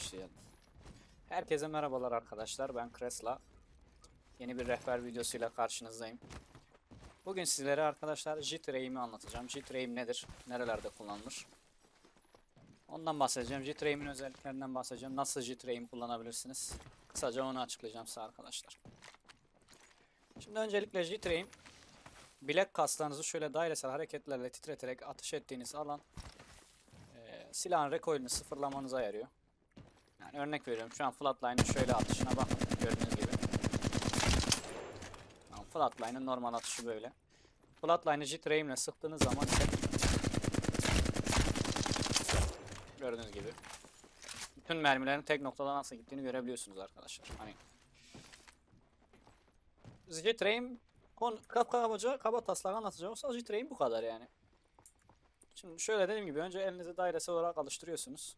başlayalım. Herkese merhabalar arkadaşlar. Ben Kresla. Yeni bir rehber videosuyla karşınızdayım. Bugün sizlere arkadaşlar JIT-RAM'i anlatacağım. JIT-RAM nedir? Nerelerde kullanılır? Ondan bahsedeceğim. JIT-RAM'in özelliklerinden bahsedeceğim. Nasıl JIT-RAM kullanabilirsiniz? Kısaca onu açıklayacağım size arkadaşlar. Şimdi öncelikle JIT-RAM bilek kaslarınızı şöyle dairesel hareketlerle titreterek ateş ettiğiniz alan e, silahın recoil'ini sıfırlamanıza yarıyor. Yani örnek veriyorum şu an flatline'ın şöyle atışına bakın gördüğünüz gibi. Tamam, flatline'ın normal atışı böyle. Flatline'ı jit ile sıktığınız zaman ise gördüğünüz gibi bütün mermilerin tek noktada nasıl gittiğini görebiliyorsunuz arkadaşlar. Hani kon kap kabaca kaba taslak anlatacağım olsa Raim bu kadar yani. Şimdi şöyle dediğim gibi önce elinizi dairesel olarak alıştırıyorsunuz.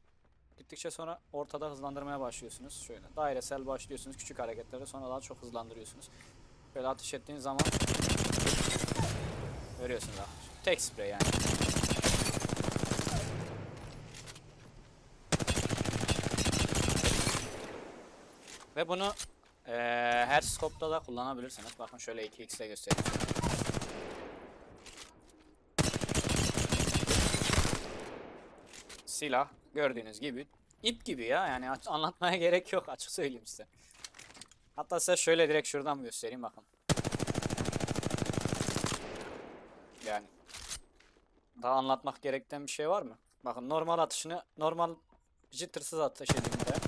Gittikçe sonra ortada hızlandırmaya başlıyorsunuz. Şöyle dairesel başlıyorsunuz küçük hareketleri sonra daha çok hızlandırıyorsunuz. Böyle ateş ettiğiniz zaman görüyorsunuz ha. Tek sprey yani. Ve bunu eee, her skopta da kullanabilirsiniz. Bakın şöyle 2x ile göstereyim. Silah gördüğünüz gibi ip gibi ya yani anlatmaya gerek yok açık söyleyeyim size. Hatta size şöyle direkt şuradan göstereyim bakın. Yani daha anlatmak gerekten bir şey var mı? Bakın normal atışını normal jittersız edeyim buraya.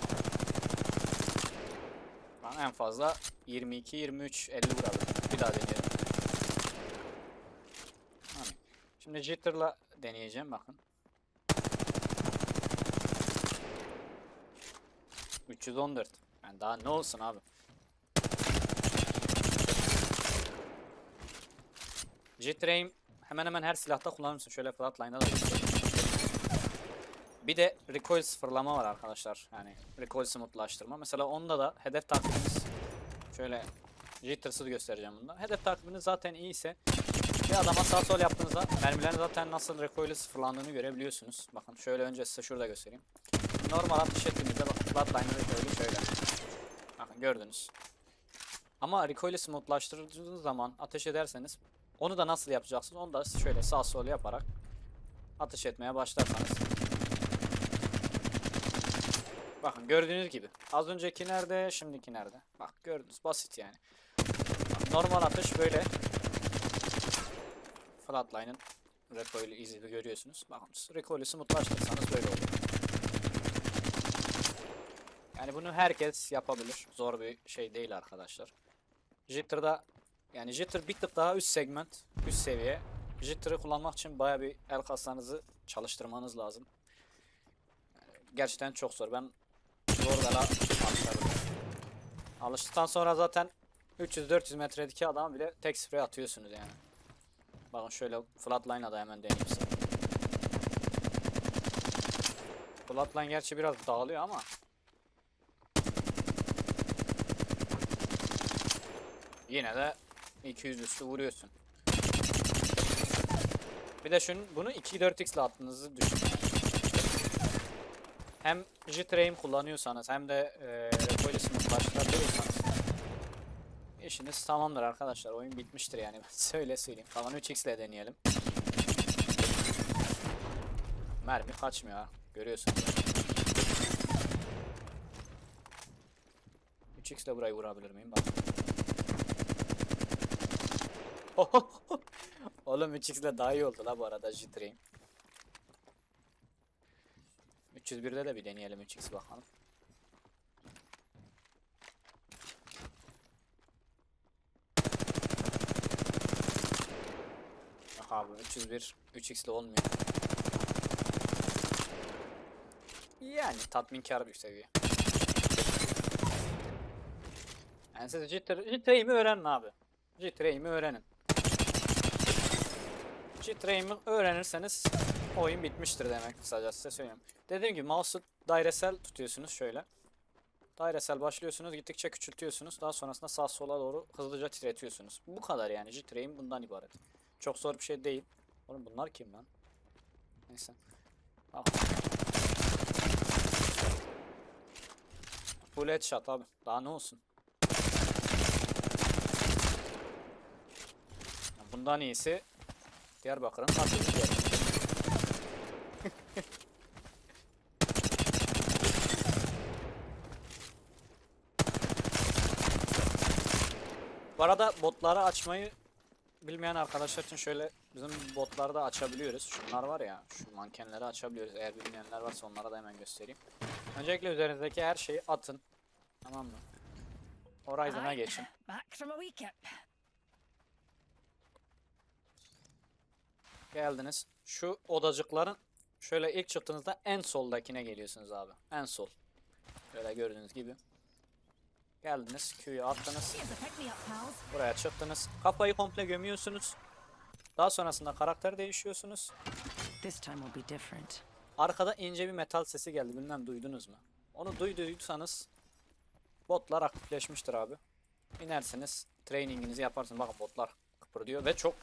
Ben en fazla 22, 23, 50 vurabilirim. Bir daha deneyelim. Hani. Şimdi jitter'la deneyeceğim bakın. 314. Yani daha ne olsun abi? Jet hemen hemen her silahta kullanırsın. Şöyle flatline'da da. Bir de recoil sıfırlama var arkadaşlar. Yani recoil smoothlaştırma. Mesela onda da hedef takibiniz şöyle jitters'ı göstereceğim bunda. Hedef takibiniz zaten iyiyse bir adama sağ sol yaptığınızda mermilerin zaten nasıl recoil'i sıfırlandığını görebiliyorsunuz. Bakın şöyle önce size şurada göstereyim. Normal atış ettiğinizde bakın flatline'ın recoil'i şöyle. Bakın gördünüz. Ama recoil'i smoothlaştırdığınız zaman ateş ederseniz onu da nasıl yapacaksınız? Onu da şöyle sağ sol yaparak ateş etmeye başlarsanız. Bakın gördüğünüz gibi. Az önceki nerede, şimdiki nerede? Bak gördünüz basit yani. Bak, normal atış böyle. Flatline'ın recoil'i izini görüyorsunuz. Bakın recoil'i smoothlaştırırsanız böyle olur. Yani bunu herkes yapabilir. Zor bir şey değil arkadaşlar. Jitter'da yani Jitter bir tık daha üst segment, üst seviye. Jitter'ı kullanmak için baya bir el kaslarınızı çalıştırmanız lazım. Gerçekten çok zor. Ben zor bela alıştırdım. Alıştıktan sonra zaten 300-400 metredeki adamı bile tek sprey atıyorsunuz yani. Bakın şöyle flatline'la da hemen deneyeyim size. Flatline gerçi biraz dağılıyor ama Yine de 200 üstü vuruyorsun. Bir de şunu bunu 2-4x ile attığınızı düşünün. Hem J-Train kullanıyorsanız hem de e, recoil başlatıyorsanız işiniz tamamdır arkadaşlar. Oyun bitmiştir yani. Ben öyle söyleyeyim. Falan 3x ile deneyelim. Mermi kaçmıyor. Görüyorsunuz. 3x ile burayı vurabilir miyim? Bak. Oğlum 3x ile daha iyi oldu la bu arada J-Train. 301'de de bir deneyelim 3x bakalım. Yok abi 301 3x ile olmuyor. Yani tatminkar bir seviye. Yani siz J-Train'i öğrenin abi. J-Train'i öğrenin. J-Train'i öğrenirseniz oyun bitmiştir demek kısaca size söyleyeyim. Dediğim gibi mouse'u dairesel tutuyorsunuz şöyle. Dairesel başlıyorsunuz gittikçe küçültüyorsunuz. Daha sonrasında sağ sola doğru hızlıca titretiyorsunuz. Bu kadar yani J-Train bundan ibaret. Çok zor bir şey değil. Oğlum bunlar kim lan? Neyse. Bak. Full headshot abi. Daha ne olsun? Bundan iyisi Diyarbakır'ın Atatürk yeri. Bu arada botları açmayı bilmeyen arkadaşlar için şöyle bizim botları da açabiliyoruz. Şunlar var ya, şu mankenleri açabiliyoruz. Eğer bilmeyenler varsa onlara da hemen göstereyim. Öncelikle üzerinizdeki her şeyi atın. Tamam mı? Horizon'a geçin. Geldiniz. Şu odacıkların şöyle ilk çıktığınızda en soldakine geliyorsunuz abi. En sol. Şöyle gördüğünüz gibi. Geldiniz. Q'yu attınız. Buraya çıktınız. Kafayı komple gömüyorsunuz. Daha sonrasında karakter değişiyorsunuz. Arkada ince bir metal sesi geldi. Bilmem duydunuz mu? Onu duyduysanız botlar aktifleşmiştir abi. İnersiniz. Traininginizi yaparsınız. Bakın botlar kıpırdıyor ve çok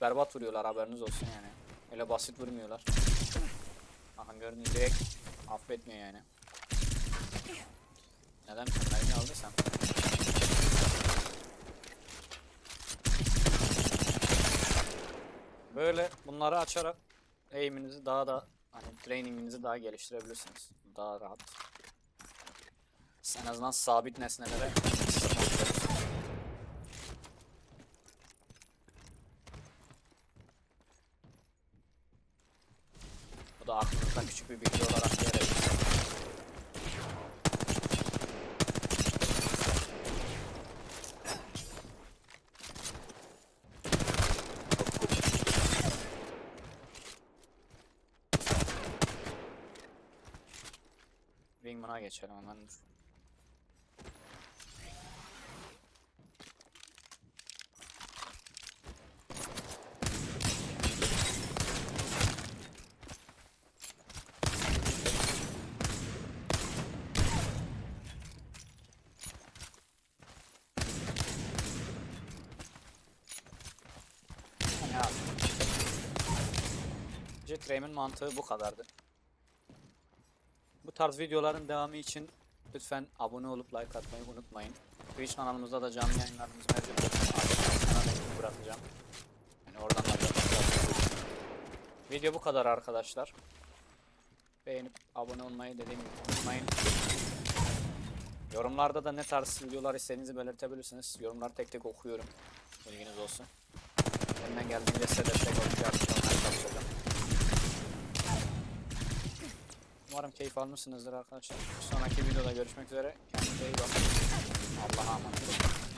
berbat vuruyorlar haberiniz olsun yani. Öyle basit vurmuyorlar. Bakın gördüğünüz direkt affetmiyor yani. Neden mermi aldıysam. Böyle bunları açarak aim'inizi daha da hani traininginizi daha geliştirebilirsiniz. Daha rahat. En azından sabit nesnelere da aklınızda küçük bir bilgi olarak ediyor. Wingman'a geçelim hemen. dur. Ya. Raym'in mantığı bu kadardı. Bu tarz videoların devamı için lütfen abone olup like atmayı unutmayın. Twitch kanalımızda da canlı yayınlarımız mevcut. Bırakacağım. Yani oradan da. Video bu kadar arkadaşlar. Beğenip abone olmayı dediğim gibi unutmayın. Yorumlarda da ne tarz videolar istediğinizi belirtebilirsiniz. Yorumları tek tek okuyorum. Bilginiz olsun. Elimden geldiğince size destek olmaya Umarım keyif almışsınızdır arkadaşlar. Bir sonraki videoda görüşmek üzere. Kendinize iyi bakın. Allah'a emanet olun.